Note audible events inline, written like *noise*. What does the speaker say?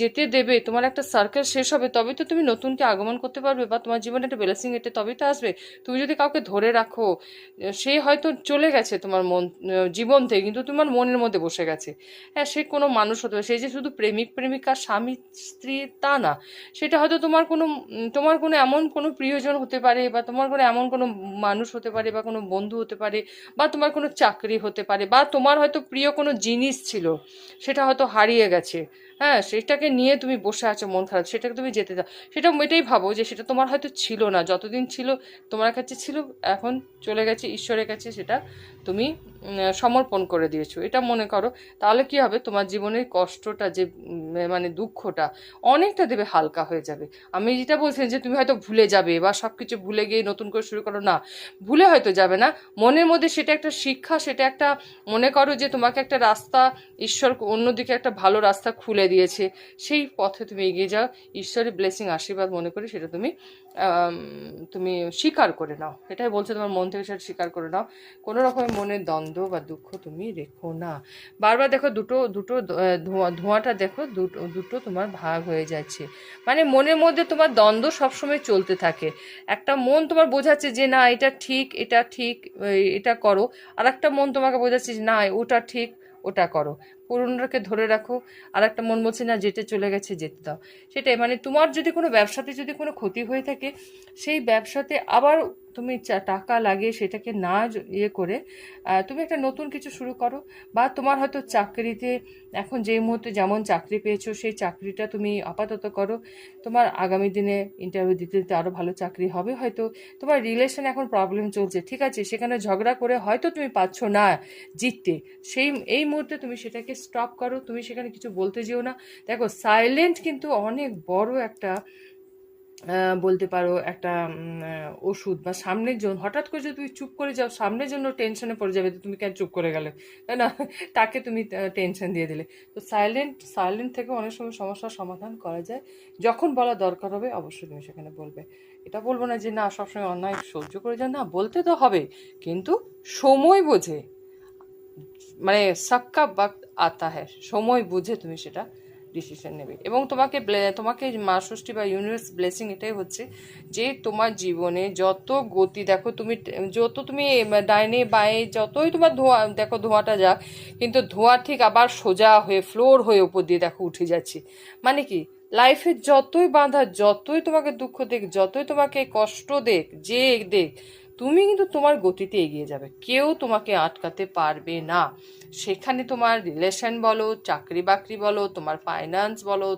যেতে দেবে, তোমার একটা সার্কেল শেষ হবে তবে তো তুমি নতুনকে আগমন করতে পারবে বা তোমার জীবনে একটা ব্লেসিং এটা তবেই তো আসবে। তুমি যদি কাউকে ধরে রাখো, সে হয়তো চলে গেছে তোমার মন, জীবন থেকে, কিন্তু তোমার মনের মধ্যে বসে গেছে। হ্যাঁ সে কোনো মানুষ হতে পারে, সে যে শুধু প্রেমিক, প্রেমিকা, স্বামী, স্ত্রী তা না। সেটা হয়তো তোমার কোনো তোমার কোনো এমন কোনো প্রিয়জন হতে পারে বা তোমার কোনো এমন কোনো মানুষ হতে পারে বা কোনো বন্ধু হতে পারে বা তোমার কোনো চাকরি হতে পারে বা তোমার হয়তো প্রিয় কোনো জিনিস ছিল, সেটা হয়তো হারিয়ে গেছে। হ্যাঁ সেটাকে নিয়ে তুমি বসে আছো, মন খারাপ, সেটাকে তুমি যেতে দাও। সেটা এটাই ভাবো যে সেটা তোমার হয়তো ছিল না, যতদিন ছিল, তোমার কাছে ছিল, এখন চলে গেছে, ঈশ্বরের কাছে সেটা তুমি সমর্পণ করে দিয়েছ। এটা মনে করো, তাহলে কি হবে? তোমার জীবনের কষ্টটা যে মানে দুঃখটা অনেকটা দেবে হালকা হয়ে যাবে। আমি যেটা বলছি যে, তুমি হয়তো ভুলে যাবে বা সব কিছু ভুলে গিয়ে নতুন করে শুরু করো। না, ভুলে হয়তো যাবে না। মনের মধ্যে সেটা একটা শিক্ষা, সেটা একটা মনে করো যে, তোমাকে একটা রাস্তা, ঈশ্বর অন্যদিকে একটা ভালো রাস্তা খুলে দিয়েছে। সেই পথে তুমি এগিয়ে যাও, ঈশ্বরের ব্লেসিং আশীর্বাদ মনে করে সেটা তুমি তুমি স্বীকার করে নাও। এটাই বলছে তোমার মন থেকে, সেটা স্বীকার করে নাও। কোনো রকমের মনের দ্বন্দ্ব বা দুঃখ তুমি রেখো না। বারবার দেখো দুটো দুটো ধোঁয়া, ধোঁয়াটা দেখো দুটো দুটো তোমার ভাগ হয়ে যাচ্ছে। মানে মনের মধ্যে তোমার দ্বন্দ্ব সবসময় চলতে থাকে। একটা মন তোমার বোঝাচ্ছে যে, না, এটা ঠিক এটা ঠিক এটা করো। আর একটা মন তোমাকে বোঝাচ্ছে যে, না, ওটা ঠিক, ওটা করো। পুরনোটাকে ধরে রাখো। আর একটা মন বলছে, না, যেতে চলে গেছে, যেতে দাও। সেটাই। মানে তোমার যদি কোনো ব্যবসাতে যদি কোনো ক্ষতি হয়ে থাকে, সেই ব্যবসাতে আবার তুমি টাকা লাগিয়ে সেটাকে না ইয়ে করে তুমি একটা নতুন কিছু শুরু করো, বা তোমার হয়তো চাকরিতে এখন যেই মুহূর্তে যেমন চাকরি পেয়েছ, সেই চাকরিটা তুমি আপাতত করো। তোমার আগামী দিনে ইন্টারভিউ দিতে দিতে আরও ভালো চাকরি হবে হয়তো। তোমার রিলেশন এখন প্রবলেম চলছে, ঠিক আছে? সেখানে ঝগড়া করে হয়তো তুমি পাচ্ছ না জিততে। সেই, এই মুহূর্তে তুমি সেটাকে স্টপ করো। তুমি সেখানে কিছু বলতে যেও না। দেখো সাইলেন্ট কিন্তু অনেক বড় একটা বলতে পারো একটা ওষুধ বা সামনের জন্য হঠাৎ করে যদি তুমি চুপ করে যাও, সামনের জন্য টেনশনে পড়ে যাবে তো তুমি কেন চুপ করে গেলে? তাই না? *laughs* তাকে তুমি টেনশন দিয়ে দিলে। তো সাইলেন্ট সাইলেন্ট থেকে অনেক সময় সমস্যার সমাধান করা যায়। যখন বলা দরকার হবে, অবশ্যই তুমি সেখানে বলবে। এটা বলব না যে, না, সবসময় অন্যায় সহ্য করে যায় না, বলতে তো হবে। কিন্তু সময় বোঝে মানে সবকা বক্ত আতা হ্যাঁ সময় বুঝে তুমি সেটা ডিসিশন নেবে। এবং তোমাকে তোমাকে মা ষষ্ঠী বা ইউনিভার্স ব্লেসিং এটাই হচ্ছে যে তোমার জীবনে যত গতি, দেখো তুমি, যত তুমি ডাইনে বাঁয়ে, যতই তোমার ধোঁয়া, দেখো ধোঁয়াটা যাক, কিন্তু ধোঁয়া ঠিক আবার সোজা হয়ে ফ্লোর হয়ে উপর দিয়ে দেখো উঠে যাচ্ছে। মানে কি? লাইফে যতই বাঁধা, যতই তোমাকে দুঃখ দেখ যতই তোমাকে কষ্ট দেখ যে দেখ তুমি কিন্তু তোমার গতিতে এগিয়ে যাবে। কেউ তোমাকে আটকাতে পারবে না। সেখানে তোমার রিলেশন বলো চাকরি বাকরি বলো, তোমার ফাইন্যান্স বলো